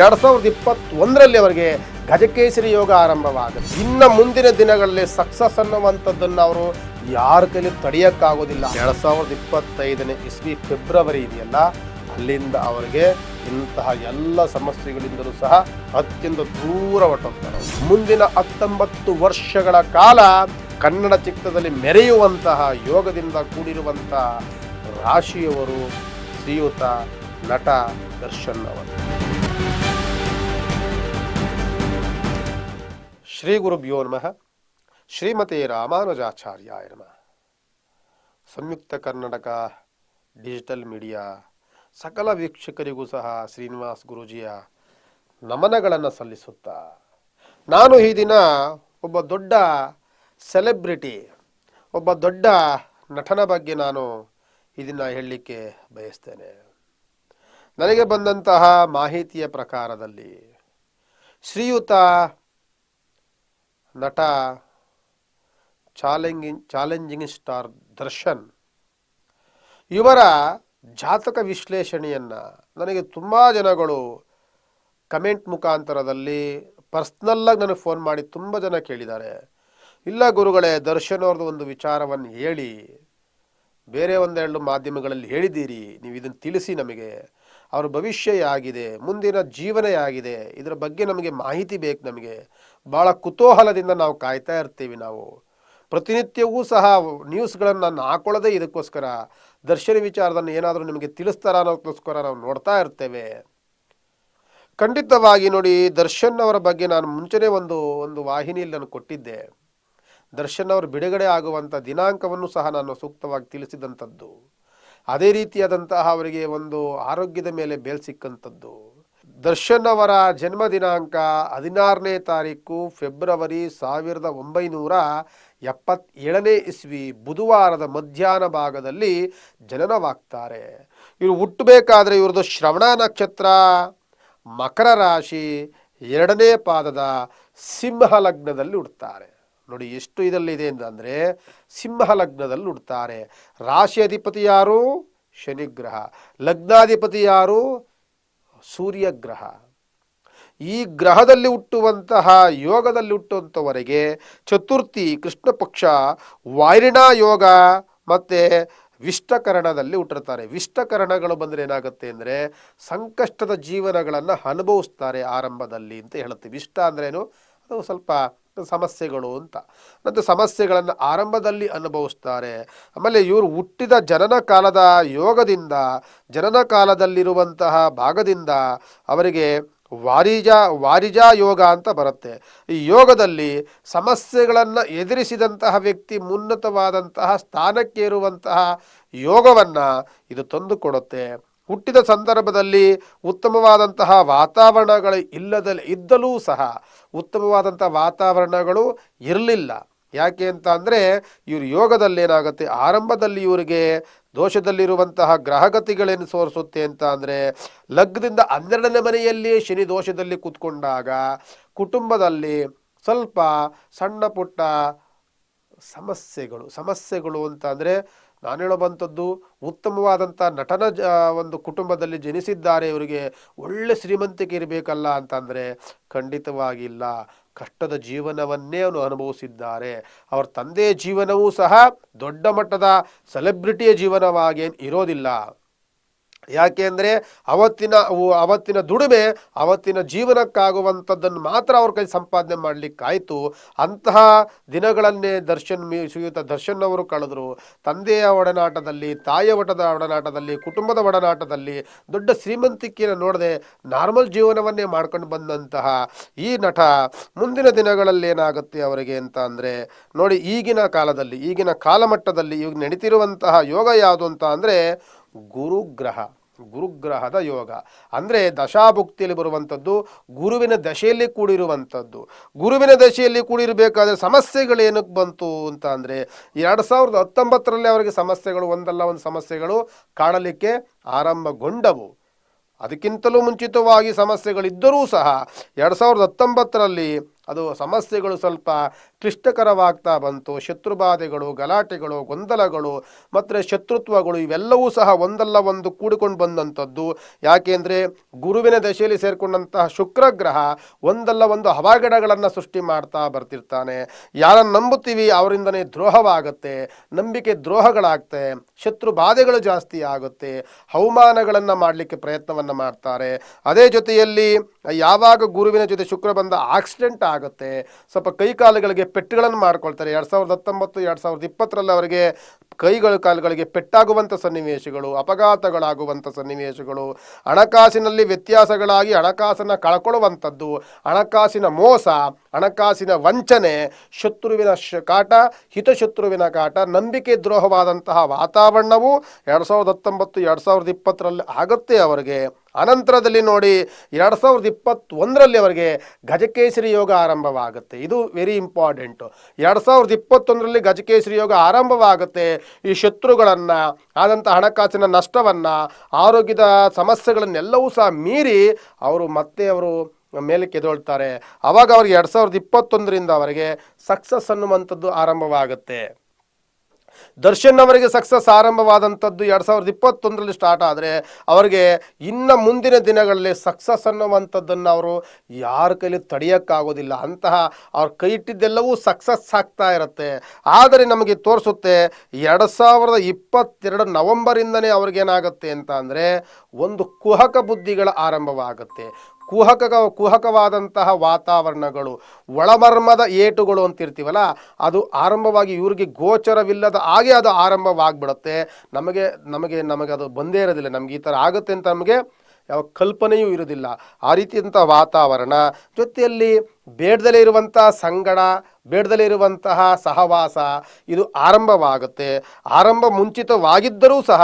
ಎರಡ್ ಸಾವಿರದ ಇಪ್ಪತ್ತೊಂದರಲ್ಲಿ ಅವರಿಗೆ ಗಜಕೇಸರಿ ಯೋಗ ಆರಂಭವಾಗುತ್ತೆ. ಇನ್ನು ಮುಂದಿನ ದಿನಗಳಲ್ಲಿ ಸಕ್ಸಸ್ ಅನ್ನುವಂಥದ್ದನ್ನು ಅವರು ಯಾರ ಕೈಲಿ ತಡೆಯೋಕ್ಕಾಗೋದಿಲ್ಲ. ಎರಡು ಸಾವಿರದ ಇಪ್ಪತ್ತೈದನೇ ಇಸ್ವಿ ಫೆಬ್ರವರಿ ಇದೆಯಲ್ಲ, ಅಲ್ಲಿಂದ ಅವರಿಗೆ ಇಂತಹ ಎಲ್ಲ ಸಮಸ್ಯೆಗಳಿಂದಲೂ ಸಹ ಅತ್ಯಂತ ದೂರ ಹೊಟ್ಟೋಗ್ತಾರೆ ಮುಂದಿನ ಹತ್ತೊಂಬತ್ತು ವರ್ಷಗಳ ಕಾಲ ಕನ್ನಡ ಚಿತ್ರದಲ್ಲಿ ಮೆರೆಯುವಂತಹ ಯೋಗದಿಂದ ಕೂಡಿರುವಂತಹ ರಾಶಿಯವರು ಶ್ರೀಯುತ ನಟ ದರ್ಶನ್ ಅವರು. ಶ್ರೀ ಗುರುಭ್ಯೋ ನಮಃ. ಶ್ರೀಮತಿ ರಾಮಾನುಜಾಚಾರ್ಯ ನಮಃ. ಸಂಯುಕ್ತ ಕರ್ನಾಟಕ ಡಿಜಿಟಲ್ ಮೀಡಿಯಾ ಸಕಲ ವೀಕ್ಷಕರಿಗೂ ಸಹ ಶ್ರೀನಿವಾಸ್ ಗುರುಜಿಯ ನಮನಗಳನ್ನು ಸಲ್ಲಿಸುತ್ತಾ, ನಾನು ಈ ದಿನ ಒಬ್ಬ ದೊಡ್ಡ ಸೆಲೆಬ್ರಿಟಿ, ಒಬ್ಬ ದೊಡ್ಡ ನಟನ ಬಗ್ಗೆ ನಾನು ಇದನ್ನು ಹೇಳಲಿಕ್ಕೆ ಬಯಸ್ತೇನೆ. ನನಗೆ ಬಂದಂತಹ ಮಾಹಿತಿಯ ಪ್ರಕಾರದಲ್ಲಿ ಶ್ರೀಯುತ ನಟ ಚಾಲೆಂಜಿಂಗ್ ಚಾಲೆಂಜಿಂಗ್ ಸ್ಟಾರ್ ದರ್ಶನ್. ಇವರ ಜಾತಕ ವಿಶ್ಲೇಷಣೆಯನ್ನು ನನಗೆ ತುಂಬ ಜನಗಳು ಕಮೆಂಟ್ ಮುಖಾಂತರದಲ್ಲಿ ಪರ್ಸ್ನಲ್ಲಾಗಿ ನನಗೆ ಫೋನ್ ಮಾಡಿ ತುಂಬ ಜನ ಕೇಳಿದ್ದಾರೆ. ಇಲ್ಲ ಗುರುಗಳೇ, ದರ್ಶನ್ ಅವ್ರದ್ದು ಒಂದು ವಿಚಾರವನ್ನು ಹೇಳಿ, ಬೇರೆ ಒಂದೆರಡು ಮಾಧ್ಯಮಗಳಲ್ಲಿ ಹೇಳಿದ್ದೀರಿ, ನೀವು ಇದನ್ನು ತಿಳಿಸಿ ನಮಗೆ. ಅವ್ರ ಭವಿಷ್ಯ ಆಗಿದೆ ಮುಂದಿನ ಜೀವನ ಆಗಿದೆ ಇದರ ಬಗ್ಗೆ ನಮಗೆ ಮಾಹಿತಿ ಬೇಕು ನಮಗೆ. ಭಾಳ ಕುತೂಹಲದಿಂದ ನಾವು ಕಾಯ್ತಾ ಇರ್ತೀವಿ ನಾವು. ಪ್ರತಿನಿತ್ಯವೂ ಸಹ ನ್ಯೂಸ್ಗಳನ್ನು ನಾನು ಹಾಕೊಳ್ಳೋದೇ ಇದಕ್ಕೋಸ್ಕರ, ದರ್ಶನ ವಿಚಾರದನ್ನು ಏನಾದರೂ ನಿಮಗೆ ತಿಳಿಸ್ತಾರ ಅನ್ನೋದಕ್ಕೋಸ್ಕರ ನಾವು ನೋಡ್ತಾ ಇರ್ತೇವೆ. ಖಂಡಿತವಾಗಿ ನೋಡಿ, ದರ್ಶನ್ ಅವರ ಬಗ್ಗೆ ನಾನು ಮುಂಚೆನೇ ಒಂದು ಒಂದು ವಾಹಿನಿಯಲ್ಲಿ ನಾನು ಕೊಟ್ಟಿದ್ದೆ. ದರ್ಶನ್ ಅವರು ಬಿಡುಗಡೆ ಆಗುವಂಥ ದಿನಾಂಕವನ್ನು ಸಹ ನಾನು ಸೂಕ್ತವಾಗಿ ತಿಳಿಸಿದಂಥದ್ದು ಅದೇ ರೀತಿಯಾದಂತಹ ಅವರಿಗೆ ಒಂದು ಆರೋಗ್ಯದ ಮೇಲೆ ಬೇಲ್ ಸಿಕ್ಕಂಥದ್ದು ದರ್ಶನ್ ಅವರ ಜನ್ಮ ದಿನಾಂಕ ಹದಿನಾರನೇ ತಾರೀಕು ಫೆಬ್ರವರಿ ಸಾವಿರದ ಒಂಬೈನೂರ ಎಪ್ಪತ್ತೇಳನೇ ಇಸ್ವಿ ಬುಧವಾರದ ಮಧ್ಯಾಹ್ನ ಭಾಗದಲ್ಲಿ ಜನನವಾಗ್ತಾರೆ. ಇವರು ಹುಟ್ಟಬೇಕಾದ್ರೆ ಇವ್ರದ್ದು ಶ್ರವಣ ನಕ್ಷತ್ರ, ಮಕರ ರಾಶಿ, ಎರಡನೇ ಪಾದದ ಸಿಂಹ ಲಗ್ನದಲ್ಲಿ ಹುಡ್ತಾರೆ. ನೋಡಿ ಎಷ್ಟು ಇದರಲ್ಲಿದೆ ಅಂತಂದರೆ ಸಿಂಹ ಲಗ್ನದಲ್ಲಿ ಹುಡ್ತಾರೆ. ರಾಶಿ ಅಧಿಪತಿ ಯಾರು? ಶನಿಗ್ರಹ ಲಗ್ನಾಧಿಪತಿ ಯಾರು? ಸೂರ್ಯಗ್ರಹ. ಈ ಗ್ರಹದಲ್ಲಿ ಹುಟ್ಟುವಂತಹ, ಯೋಗದಲ್ಲಿ ಹುಟ್ಟುವಂಥವರೆಗೆ ಚತುರ್ಥಿ ಕೃಷ್ಣ ಪಕ್ಷ ಯೋಗ ಮತ್ತು ವಿಷ್ಟಕರಣದಲ್ಲಿ ಹುಟ್ಟಿರ್ತಾರೆ ವಿಷ್ಟಕರಣಗಳು ಬಂದರೆ ಏನಾಗುತ್ತೆ ಅಂದರೆ ಸಂಕಷ್ಟದ ಜೀವನಗಳನ್ನು ಅನುಭವಿಸ್ತಾರೆ ಆರಂಭದಲ್ಲಿ ಅಂತ ಹೇಳುತ್ತೆ. ವಿಷ್ಟ ಅಂದ್ರೇನು ಅದು ಸ್ವಲ್ಪ ಸಮಸ್ಯೆಗಳು ಅಂತ. ಮತ್ತು ಸಮಸ್ಯೆಗಳನ್ನು ಆರಂಭದಲ್ಲಿ ಅನುಭವಿಸ್ತಾರೆ. ಆಮೇಲೆ ಇವರು ಹುಟ್ಟಿದ ಜನನ ಕಾಲದ ಯೋಗದಿಂದ, ಜನನ ಕಾಲದಲ್ಲಿರುವಂತಹ ಭಾಗದಿಂದ ಅವರಿಗೆ ವಾರಿಜ, ವಾರಿಜಾ ಯೋಗ ಅಂತ ಬರುತ್ತೆ. ಈ ಯೋಗದಲ್ಲಿ ಸಮಸ್ಯೆಗಳನ್ನು ಎದುರಿಸಿದಂತಹ ವ್ಯಕ್ತಿ ಉನ್ನತವಾದಂತಹ ಸ್ಥಾನಕ್ಕೆ ಇರುವಂತಹ ಯೋಗವನ್ನು ಇದು ತಂದುಕೊಡುತ್ತೆ ಹುಟ್ಟಿದ ಸಂದರ್ಭದಲ್ಲಿ ಉತ್ತಮವಾದಂತಹ ವಾತಾವರಣಗಳು ಇಲ್ಲದಲ್ಲಿ ಇದ್ದಲೂ ಸಹ ಉತ್ತಮವಾದಂಥ ವಾತಾವರಣಗಳು ಇರಲಿಲ್ಲ. ಯಾಕೆ ಅಂತ ಅಂದರೆ ಇವರು ಯೋಗದಲ್ಲಿ ಏನಾಗುತ್ತೆ ಆರಂಭದಲ್ಲಿ ಇವರಿಗೆ ದೋಷದಲ್ಲಿರುವಂತಹ ಗ್ರಹಗತಿಗಳೇನು ಸೋರಿಸುತ್ತೆ ಅಂತ ಅಂದರೆ ಲಗ್ನದಿಂದ ಹನ್ನೆರಡನೇ ಮನೆಯಲ್ಲಿ ಶನಿ ದೋಷದಲ್ಲಿ ಕೂತ್ಕೊಂಡಾಗ ಕುಟುಂಬದಲ್ಲಿ ಸ್ವಲ್ಪ ಸಣ್ಣ ಪುಟ್ಟ ಸಮಸ್ಯೆಗಳು ಸಮಸ್ಯೆಗಳು ಅಂತ ಅಂದರೆ ನಾನು ಹೇಳುವಂಥದ್ದು ಉತ್ತಮವಾದಂಥ ನಟನ ಜ ಒಂದು ಕುಟುಂಬದಲ್ಲಿ ಜನಿಸಿದ್ದಾರೆ ಇವರಿಗೆ ಒಳ್ಳೆ ಶ್ರೀಮಂತಿಕೆ ಇರಬೇಕಲ್ಲ ಅಂತಂದರೆ ಖಂಡಿತವಾಗಿಲ್ಲ. ಕಷ್ಟದ ಜೀವನವನ್ನೇ ಅವನು ಅನುಭವಿಸಿದ್ದಾರೆ. ಅವರ ತಂದೆಯ ಜೀವನವೂ ಸಹ ದೊಡ್ಡ ಮಟ್ಟದ ಸೆಲೆಬ್ರಿಟಿಯ ಜೀವನವಾಗಿ ಇರೋದಿಲ್ಲ. ಯಾಕೆ ಅಂದರೆ ಅವತ್ತಿನ ಅವು- ಅವತ್ತಿನ ದುಡಿಮೆ ಅವತ್ತಿನ ಜೀವನಕ್ಕಾಗುವಂಥದ್ದನ್ನು ಮಾತ್ರ ಅವ್ರ ಕೈ ಸಂಪಾದನೆ ಮಾಡಲಿಕ್ಕಾಯಿತು. ಅಂತಹ ದಿನಗಳನ್ನೇ ದರ್ಶನ್ ಮೀ ಶ್ರೀಯುತ ದರ್ಶನ್ ಅವರು ಕಳೆದರು. ತಂದೆಯ ಒಡನಾಟದಲ್ಲಿ, ತಾಯಿಯ ಒಟದ ಒಡನಾಟದಲ್ಲಿ, ಕುಟುಂಬದ ಒಡನಾಟದಲ್ಲಿ ದೊಡ್ಡ ಶ್ರೀಮಂತಿಕೆಯನ್ನು ನೋಡದೆ ನಾರ್ಮಲ್ ಜೀವನವನ್ನೇ ಮಾಡ್ಕೊಂಡು ಬಂದಂತಹ ಈ ನಟ ಮುಂದಿನ ದಿನಗಳಲ್ಲಿ ಏನಾಗುತ್ತೆ ಅವರಿಗೆ ಅಂತ ಅಂದರೆ ನೋಡಿ ಈಗಿನ ಕಾಲದಲ್ಲಿ, ಈಗಿನ ಕಾಲಮಟ್ಟದಲ್ಲಿ ಈಗ ನಡೀತಿರುವಂತಹ ಯೋಗ ಯಾವುದು ಅಂತ ಅಂದರೆ ಗುರುಗ್ರಹ. ಗುರುಗ್ರಹದ ಯೋಗ. ಅಂದರೆ ದಶಾಭುಕ್ತಿಯಲ್ಲಿ ಬರುವಂಥದ್ದು, ಗುರುವಿನ ದಶೆಯಲ್ಲಿ ಕೂಡಿರುವಂಥದ್ದು. ಗುರುವಿನ ದಶೆಯಲ್ಲಿ ಕೂಡಿರಬೇಕಾದ್ರೆ ಸಮಸ್ಯೆಗಳು ಏನಕ್ಕೆ ಬಂತು ಅಂತ ಅಂದರೆ ಎರಡು ಸಾವಿರದ ಹತ್ತೊಂಬತ್ತರಲ್ಲಿ ಅವರಿಗೆ ಸಮಸ್ಯೆಗಳು, ಒಂದಲ್ಲ ಒಂದು ಸಮಸ್ಯೆಗಳು ಕಾಣಲಿಕ್ಕೆ ಆರಂಭಗೊಂಡವು. ಅದಕ್ಕಿಂತಲೂ ಮುಂಚಿತವಾಗಿ ಸಮಸ್ಯೆಗಳಿದ್ದರೂ ಸಹ, ಎರಡು ಸಾವಿರದ ಹತ್ತೊಂಬತ್ತರಲ್ಲಿ ಅದು ಸಮಸ್ಯೆಗಳು ಸ್ವಲ್ಪ ಕ್ಲಿಷ್ಟಕರವಾಗ್ತಾ ಬಂತು. ಶತ್ರುಬಾಧೆಗಳು, ಗಲಾಟೆಗಳು, ಗೊಂದಲಗಳು, ಮತ್ತು ಶತ್ರುತ್ವಗಳು ಇವೆಲ್ಲವೂ ಸಹ ಒಂದಲ್ಲ ಒಂದು ಕೂಡಿಕೊಂಡು ಬಂದಂಥದ್ದು. ಯಾಕೆಂದರೆ ಗುರುವಿನ ದಶೆಯಲ್ಲಿ ಸೇರಿಕೊಂಡಂತಹ ಶುಕ್ರಗ್ರಹ ಒಂದಲ್ಲ ಒಂದು ಹವಾಗಡಗಳನ್ನು ಸೃಷ್ಟಿ ಮಾಡ್ತಾ ಬರ್ತಿರ್ತಾನೆ. ಯಾರನ್ನು ನಂಬುತ್ತೀವಿ ಅವರಿಂದನೇ ದ್ರೋಹವಾಗುತ್ತೆ, ನಂಬಿಕೆ ದ್ರೋಹಗಳಾಗ್ತೆ ಶತ್ರು ಬಾಧೆಗಳು ಜಾಸ್ತಿ ಆಗುತ್ತೆ ಹವಮಾನಗಳನ್ನು ಮಾಡಲಿಕ್ಕೆ ಪ್ರಯತ್ನವನ್ನು ಮಾಡ್ತಾರೆ. ಅದೇ ಜೊತೆಯಲ್ಲಿ ಯಾವಾಗ ಗುರುವಿನ ಜೊತೆ ಶುಕ್ರ ಬಂದ ಆಕ್ಸಿಡೆಂಟ್ ಸ್ವಲ್ಪ ಕೈ ಕಾಲುಗಳಿಗೆ ಪೆಟ್ಟುಗಳನ್ನು ಮಾಡ್ಕೊಳ್ತಾರೆ ಎರಡು ಸಾವಿರದ ಹತ್ತೊಂಬತ್ತು ಎರಡು ಸಾವಿರದ ಇಪ್ಪತ್ತರಲ್ಲಿ ಅವರಿಗೆ ಕೈಗಳು ಕಾಲುಗಳಿಗೆ ಪೆಟ್ಟಾಗುವಂಥ ಸನ್ನಿವೇಶಗಳು, ಅಪಘಾತಗಳಾಗುವಂಥ ಸನ್ನಿವೇಶಗಳು, ಹಣಕಾಸಿನಲ್ಲಿ ವ್ಯತ್ಯಾಸಗಳಾಗಿ ಹಣಕಾಸನ್ನು ಕಳ್ಕೊಳ್ಳುವಂಥದ್ದು, ಹಣಕಾಸಿನ ಮೋಸ, ಹಣಕಾಸಿನ ವಂಚನೆ, ಶತ್ರುವಿನ ಶ ಕಾಟ, ಹಿತಶತ್ರುವಿನ ಕಾಟ, ನಂಬಿಕೆ ದ್ರೋಹವಾದಂತಹ ವಾತಾವರಣವು ಎರಡು ಸಾವಿರದ ಹತ್ತೊಂಬತ್ತು, ಎರಡು ಸಾವಿರದ ಇಪ್ಪತ್ತರಲ್ಲಿ ಆಗುತ್ತೆ ಅವರಿಗೆ. ಅನಂತರದಲ್ಲಿ ನೋಡಿ ಎರಡು ಸಾವಿರದ ಇಪ್ಪತ್ತೊಂದರಲ್ಲಿ ಅವರಿಗೆ ಗಜಕೇಸರಿ ಯೋಗ ಆರಂಭವಾಗುತ್ತೆ. ಇದು ವೆರಿ ಇಂಪಾರ್ಟೆಂಟು ಎರಡು ಸಾವಿರದ ಇಪ್ಪತ್ತೊಂದರಲ್ಲಿ ಗಜಕೇಸರಿ ಯೋಗ ಆರಂಭವಾಗುತ್ತೆ. ಈ ಶತ್ರುಗಳನ್ನು ಆದಂಥ ಹಣಕಾಸಿನ ನಷ್ಟವನ್ನು, ಆರೋಗ್ಯದ ಸಮಸ್ಯೆಗಳನ್ನೆಲ್ಲವೂ ಸಹ ಮೀರಿ ಅವರು ಮತ್ತೆ ಅವರು ಮೇಲೆ ಕೆದೊಳ್ತಾರೆ ಅವಾಗ ಅವ್ರಿಗೆ ಎರಡು ಸಾವಿರದ ಇಪ್ಪತ್ತೊಂದರಿಂದ ಅವರಿಗೆ ಸಕ್ಸಸ್ ಅನ್ನುವಂಥದ್ದು ಆರಂಭವಾಗುತ್ತೆ. ದರ್ಶನ್ ಅವರಿಗೆ ಸಕ್ಸಸ್ ಆರಂಭವಾದಂಥದ್ದು ಎರಡು ಸಾವಿರದ ಇಪ್ಪತ್ತೊಂದರಲ್ಲಿ ಸ್ಟಾರ್ಟ್ ಆದರೆ ಅವರಿಗೆ ಇನ್ನು ಮುಂದಿನ ದಿನಗಳಲ್ಲಿ ಸಕ್ಸಸ್ ಅನ್ನುವಂಥದ್ದನ್ನು ಅವರು ಯಾರ ಕೈಲಿ ತಡೆಯೋಕ್ಕಾಗೋದಿಲ್ಲ. ಅಂತಹ ಅವ್ರ ಕೈ ಇಟ್ಟಿದ್ದೆಲ್ಲವೂ ಸಕ್ಸಸ್ ಆಗ್ತಾ ಇರುತ್ತೆ. ಆದರೆ ನಮಗೆ ತೋರಿಸುತ್ತೆ ಎರಡು ಸಾವಿರದ ಇಪ್ಪತ್ತೆರಡು ನವಂಬರಿಂದನೇ ಅವ್ರಿಗೇನಾಗುತ್ತೆ ಅಂತ ಅಂದರೆ ಒಂದು ಕುಹಕ ಬುದ್ಧಿಗಳ ಆರಂಭವಾಗುತ್ತೆ. ಕುಹಕ ಕುಹಕವಾದಂತಹ ವಾತಾವರಣಗಳು, ಒಳಮರ್ಮದ ಏಟುಗಳು ಅಂತಿರ್ತೀವಲ್ಲ, ಅದು ಆರಂಭವಾಗಿ ಇವ್ರಿಗೆ ಗೋಚರವಿಲ್ಲದ ಹಾಗೆ ಅದು ಆರಂಭವಾಗ್ಬಿಡುತ್ತೆ. ನಮಗೆ ನಮಗೆ ನಮಗೆ ಅದು ಬಂದೇ ಇರೋದಿಲ್ಲ. ನಮ್ಗೆ ಈ ಥರ ಆಗುತ್ತೆ ಅಂತ ನಮಗೆ ಯಾವ ಕಲ್ಪನೆಯೂ ಇರೋದಿಲ್ಲ ಆ ರೀತಿಯಂಥ ವಾತಾವರಣ, ಜೊತೆಯಲ್ಲಿ ಬೇಡದಲ್ಲೇ ಇರುವಂಥ ಸಂಗಡ ಬೇಡದಲ್ಲೇ ಇರುವಂತಹ ಸಹವಾಸ, ಇದು ಆರಂಭವಾಗುತ್ತೆ. ಆರಂಭ ಮುಂಚಿತವಾಗಿದ್ದರೂ ಸಹ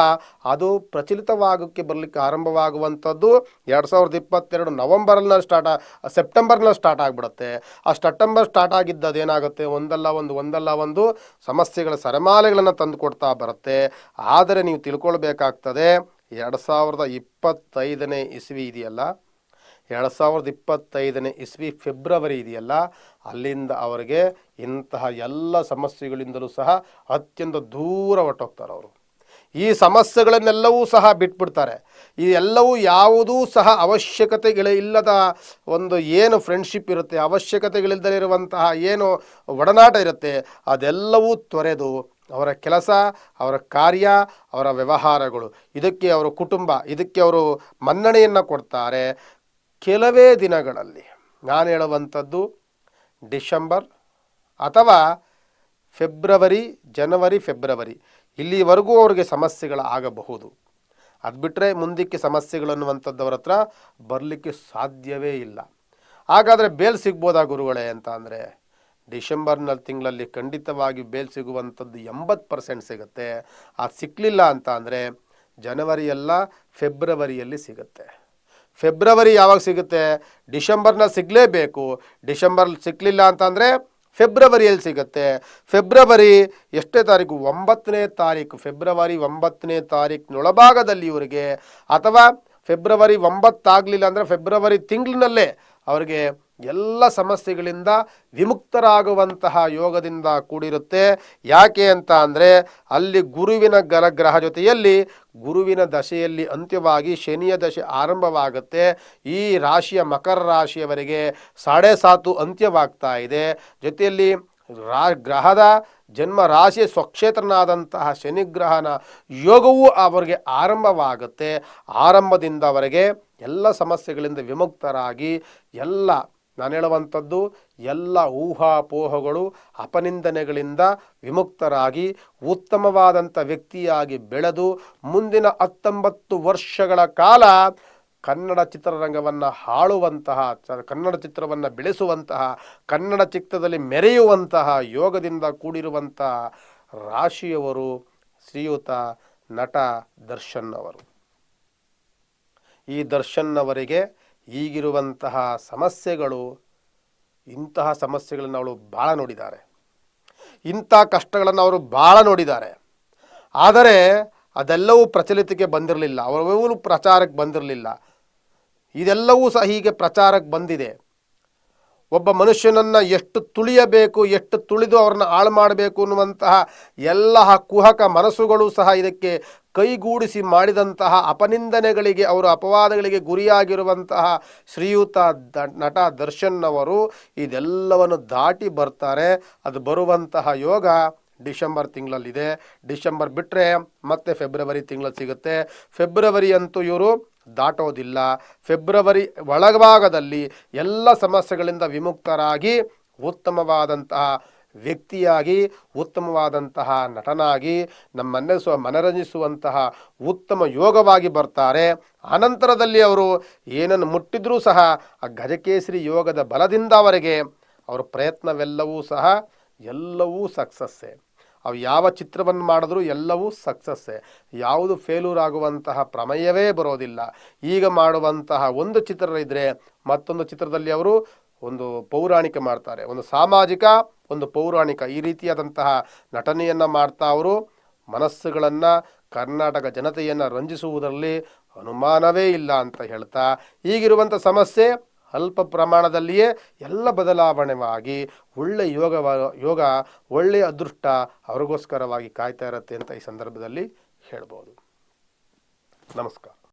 ಅದು ಪ್ರಚಲಿತವಾಗಕ್ಕೆ ಬರಲಿಕ್ಕೆ ಆರಂಭವಾಗುವಂಥದ್ದು ಎರಡು ಸಾವಿರದ ಇಪ್ಪತ್ತೆರಡು ನವಂಬರ್ನ ಸ್ಟಾರ್ಟ್ ಸೆಪ್ಟೆಂಬರ್ನಲ್ಲಿ ಸ್ಟಾರ್ಟ್ ಆಗಿಬಿಡುತ್ತೆ. ಆ ಸೆಪ್ಟೆಂಬರ್ ಸ್ಟಾರ್ಟ್ ಆಗಿದ್ದು ಅದೇನಾಗುತ್ತೆ ಒಂದಲ್ಲ ಒಂದು ಒಂದಲ್ಲ ಒಂದು ಸಮಸ್ಯೆಗಳ ಸರಮಾಲೆಗಳನ್ನು ತಂದುಕೊಡ್ತಾ ಬರುತ್ತೆ. ಆದರೆ ನೀವು ತಿಳ್ಕೊಳ್ಬೇಕಾಗ್ತದೆ ಎರಡು ಸಾವಿರದ ಇಪ್ಪತ್ತೈದನೇ ಇಸ್ವಿ ಇದೆಯಲ್ಲ? ಎರಡು ಸಾವಿರದ ಇಪ್ಪತ್ತೈದನೇ ಇಸ್ವಿ ಫೆಬ್ರವರಿ ಇದೆಯಲ್ಲ? ಅಲ್ಲಿಂದ ಅವರಿಗೆ ಇಂತಹ ಎಲ್ಲ ಸಮಸ್ಯೆಗಳಿಂದಲೂ ಸಹ ಅತ್ಯಂತ ದೂರ ಹೊಟ್ಟೋಗ್ತಾರೆ ಅವರು. ಈ ಸಮಸ್ಯೆಗಳನ್ನೆಲ್ಲವೂ ಸಹ ಬಿಟ್ಬಿಡ್ತಾರೆ. ಈ ಎಲ್ಲವೂ ಯಾವುದೂ ಸಹ ಅವಶ್ಯಕತೆಗಳ ಇಲ್ಲದ ಒಂದು ಏನು ಫ್ರೆಂಡ್ಶಿಪ್ ಇರುತ್ತೆ ಅವಶ್ಯಕತೆಗಳಿಲ್ಲದೆ ಇರುವಂತಹ ಏನು ಒಡನಾಟ ಇರುತ್ತೆ, ಅದೆಲ್ಲವೂ ತೊರೆದು ಅವರ ಕೆಲಸ, ಅವರ ಕಾರ್ಯ, ಅವರ ವ್ಯವಹಾರಗಳು. ಇದಕ್ಕೆ ಅವರ ಕುಟುಂಬ, ಇದಕ್ಕೆ ಅವರು ಮನ್ನಣೆಯನ್ನು ಕೊಡ್ತಾರೆ ಕೆಲವೇ ದಿನಗಳಲ್ಲಿ. ನಾನು ಹೇಳುವಂಥದ್ದು, ಡಿಸೆಂಬರ್ ಅಥವಾ ಫೆಬ್ರವರಿ, ಜನವರಿ, ಫೆಬ್ರವರಿ. ಇಲ್ಲಿವರೆಗೂ ಅವ್ರಿಗೆ ಸಮಸ್ಯೆಗಳು ಆಗಬಹುದು. ಅದು ಬಿಟ್ಟರೆ ಮುಂದಕ್ಕೆ ಸಮಸ್ಯೆಗಳು ಅನ್ನುವಂಥದ್ದು ಅವ್ರ ಹತ್ರ ಬರಲಿಕ್ಕೆ ಸಾಧ್ಯವೇ ಇಲ್ಲ. ಹಾಗಾದರೆ ಬೇಲ್ ಸಿಗ್ಬೋದಾ ಗುರುಗಳೇ ಅಂತ ಅಂದರೆ ಡಿಸೆಂಬರ್ನ ತಿಂಗಳಲ್ಲಿ ಖಂಡಿತವಾಗಿ ಬೇಲ್ ಸಿಗುವಂಥದ್ದು ಎಂಬತ್ತು ಪರ್ಸೆಂಟ್ ಸಿಗುತ್ತೆ. ಅದು ಸಿಕ್ಕಲಿಲ್ಲ ಅಂತ ಅಂದರೆ ಜನವರಿ ಎಲ್ಲ ಫೆಬ್ರವರಿಯಲ್ಲಿ ಸಿಗುತ್ತೆ. ಫೆಬ್ರವರಿ ಯಾವಾಗ ಸಿಗುತ್ತೆ? ಡಿಸೆಂಬರ್ನ ಸಿಗಲೇಬೇಕು. ಡಿಸೆಂಬರ್ ಸಿಕ್ಕಲಿಲ್ಲ ಅಂತಂದರೆ ಫೆಬ್ರವರಿಯಲ್ಲಿ ಸಿಗುತ್ತೆ. ಫೆಬ್ರವರಿ ಎಷ್ಟೇ ತಾರೀಕು? ಒಂಬತ್ತನೇ ತಾರೀಕು. ಫೆಬ್ರವರಿ ಒಂಬತ್ತನೇ ತಾರೀಕಿನೊಳಭಾಗದಲ್ಲಿ ಇವರಿಗೆ. ಅಥವಾ ಫೆಬ್ರವರಿ ಒಂಬತ್ತಾಗಲಿಲ್ಲ ಅಂದರೆ ಫೆಬ್ರವರಿ ತಿಂಗಳಿನಲ್ಲೇ ಅವರಿಗೆ ಎಲ್ಲ ಸಮಸ್ಯೆಗಳಿಂದ ವಿಮುಕ್ತರಾಗುವಂತಹ ಯೋಗದಿಂದ ಕೂಡಿರುತ್ತೆ. ಯಾಕೆ ಅಂತ ಅಂದರೆ, ಅಲ್ಲಿ ಗುರುವಿನ ಗಲ ಗ್ರಹ ಜೊತೆಯಲ್ಲಿ ಗುರುವಿನ ದಶೆಯಲ್ಲಿ ಅಂತ್ಯವಾಗಿ ಶನಿಯ ದಶೆ ಆರಂಭವಾಗುತ್ತೆ. ಈ ರಾಶಿಯ ಮಕರ ರಾಶಿಯವರೆಗೆ ಸಾಡೆ ಸಾತು ಅಂತ್ಯವಾಗ್ತಾ ಇದೆ. ಜೊತೆಯಲ್ಲಿ ರಾ, ಗ್ರಹದ ಜನ್ಮ ರಾಶಿ ಸ್ವಕ್ಷೇತ್ರನಾದಂತಹ ಶನಿಗ್ರಹನ ಯೋಗವೂ ಅವರಿಗೆ ಆರಂಭವಾಗುತ್ತೆ. ಆರಂಭದಿಂದ ಅವರಿಗೆ ಎಲ್ಲ ಸಮಸ್ಯೆಗಳಿಂದ ವಿಮುಕ್ತರಾಗಿ ಎಲ್ಲ ನಾನು ಹೇಳುವಂಥದ್ದು ಎಲ್ಲ ಊಹಾಪೋಹಗಳು ಅಪನಿಂದನೆಗಳಿಂದ ವಿಮುಕ್ತರಾಗಿ ಉತ್ತಮವಾದಂಥ ವ್ಯಕ್ತಿಯಾಗಿ ಬೆಳೆದು ಮುಂದಿನ ಹತ್ತೊಂಬತ್ತು ವರ್ಷಗಳ ಕಾಲ ಕನ್ನಡ ಚಿತ್ರರಂಗವನ್ನು ಹಾಳುವಂತಹ ಕನ್ನಡ ಚಿತ್ರವನ್ನು ಬೆಳೆಸುವಂತಹ, ಕನ್ನಡ ಚಿತ್ರದಲ್ಲಿ ಮೆರೆಯುವಂತಹ ಯೋಗದಿಂದ ಕೂಡಿರುವಂತಹ ರಾಶಿಯವರು ಶ್ರೀಯುತ ನಟ ದರ್ಶನ್ ಅವರು. ಈ ದರ್ಶನ್ ಅವರಿಗೆ ಈಗಿರುವಂತಹ ಸಮಸ್ಯೆಗಳು, ಇಂತಹ ಸಮಸ್ಯೆಗಳನ್ನು ಅವಳು ಭಾಳ ನೋಡಿದ್ದಾರೆ ಇಂಥ ಕಷ್ಟಗಳನ್ನು ಅವರು ಭಾಳ ನೋಡಿದ್ದಾರೆ ಆದರೆ ಅದೆಲ್ಲವೂ ಪ್ರಚಲಿತಕ್ಕೆ ಬಂದಿರಲಿಲ್ಲ. ಅವರೂ ಪ್ರಚಾರಕ್ಕೆ ಬಂದಿರಲಿಲ್ಲ. ಇದೆಲ್ಲವೂ ಸಹ ಹೀಗೆ ಪ್ರಚಾರಕ್ಕೆ ಬಂದಿದೆ. ಒಬ್ಬ ಮನುಷ್ಯನನ್ನು ಎಷ್ಟು ತುಳಿಯಬೇಕು, ಎಷ್ಟು ತುಳಿದು ಅವ್ರನ್ನ ಹಾಳು ಮಾಡಬೇಕು ಅನ್ನುವಂತಹ ಎಲ್ಲ ಕುಹಕ ಮನಸ್ಸುಗಳು ಸಹ ಇದಕ್ಕೆ ಕೈಗೂಡಿಸಿ ಮಾಡಿದಂತಹ ಅಪನಿಂದನೆಗಳಿಗೆ, ಅವರು ಅಪವಾದಗಳಿಗೆ ಗುರಿಯಾಗಿರುವಂತಹ ಶ್ರೀಯುತ ದ, ನಟ ದರ್ಶನ್ ಅವರು ಇದೆಲ್ಲವನ್ನು ದಾಟಿ ಬರ್ತಾರೆ. ಅದು ಬರುವಂತಹ ಯೋಗ ಡಿಸೆಂಬರ್ ತಿಂಗಳಲ್ಲಿದೆ. ಡಿಸೆಂಬರ್ ಬಿಟ್ಟರೆ ಮತ್ತೆ ಫೆಬ್ರವರಿ ತಿಂಗಳಲ್ಲಿ ಸಿಗುತ್ತೆ. ಫೆಬ್ರವರಿ ಅಂತೂ ಇವರು ದಾಟೋದಿಲ್ಲ. ಫೆಬ್ರವರಿ ಒಳಭಾಗದಲ್ಲಿ ಎಲ್ಲ ಸಮಸ್ಯೆಗಳಿಂದ ವಿಮುಕ್ತರಾಗಿ ಉತ್ತಮವಾದಂತಹ ವ್ಯಕ್ತಿಯಾಗಿ, ಉತ್ತಮವಾದಂತಹ ನಟನಾಗಿ ನಮ್ಮನ್ನೆಸುವ ಮನರಂಜಿಸುವಂತಹ ಉತ್ತಮ ಯೋಗವಾಗಿ ಬರ್ತಾರೆ. ಅನಂತರದಲ್ಲಿ ಅವರು ಏನನ್ನು ಮುಟ್ಟಿದ್ರೂ ಸಹ ಆ ಗಜಕೇಸರಿ ಯೋಗದ ಬಲದಿಂದ ಅವರಿಗೆ ಅವರ ಪ್ರಯತ್ನವೆಲ್ಲವೂ ಸಹ ಎಲ್ಲವೂ ಸಕ್ಸಸ್ಸೇ. ಅವು ಯಾವ ಚಿತ್ರವನ್ನು ಮಾಡಿದ್ರೂ ಎಲ್ಲವೂ ಸಕ್ಸಸ್ಸೇ. ಯಾವುದು ಫೇಲ್ಯೂರ್ ಆಗುವಂತಹ ಪ್ರಮೇಯವೇ ಬರೋದಿಲ್ಲ. ಈಗ ಮಾಡುವಂತಹ ಒಂದು ಚಿತ್ರ ಇದ್ದರೆ ಮತ್ತೊಂದು ಚಿತ್ರದಲ್ಲಿ ಅವರು ಒಂದು ಪೌರಾಣಿಕ ಮಾಡ್ತಾರೆ. ಒಂದು ಸಾಮಾಜಿಕ, ಒಂದು ಪೌರಾಣಿಕ. ಈ ರೀತಿಯಾದಂತಹ ನಟನೆಯನ್ನು ಮಾಡ್ತಾ ಅವರು. ಮನಸ್ಸುಗಳನ್ನು ಕರ್ನಾಟಕ ಜನತೆಯನ್ನು ರಂಜಿಸುವುದರಲ್ಲಿ ಅನುಮಾನವೇ ಇಲ್ಲ ಅಂತ ಹೇಳ್ತಾ ಈಗಿರುವಂಥ ಸಮಸ್ಯೆ ಅಲ್ಪ ಪ್ರಮಾಣದಲ್ಲಿಯೇ ಎಲ್ಲ ಬದಲಾವಣೆಯಾಗಿ ಒಳ್ಳೆ ಯೋಗ ಯೋಗ ಒಳ್ಳೆಯ ಅದೃಷ್ಟ ಅವರಿಗೋಸ್ಕರವಾಗಿ ಕಾಯ್ತಾ ಇರುತ್ತೆ ಅಂತ ಈ ಸಂದರ್ಭದಲ್ಲಿ ಹೇಳ್ಬೋದು. ನಮಸ್ಕಾರ.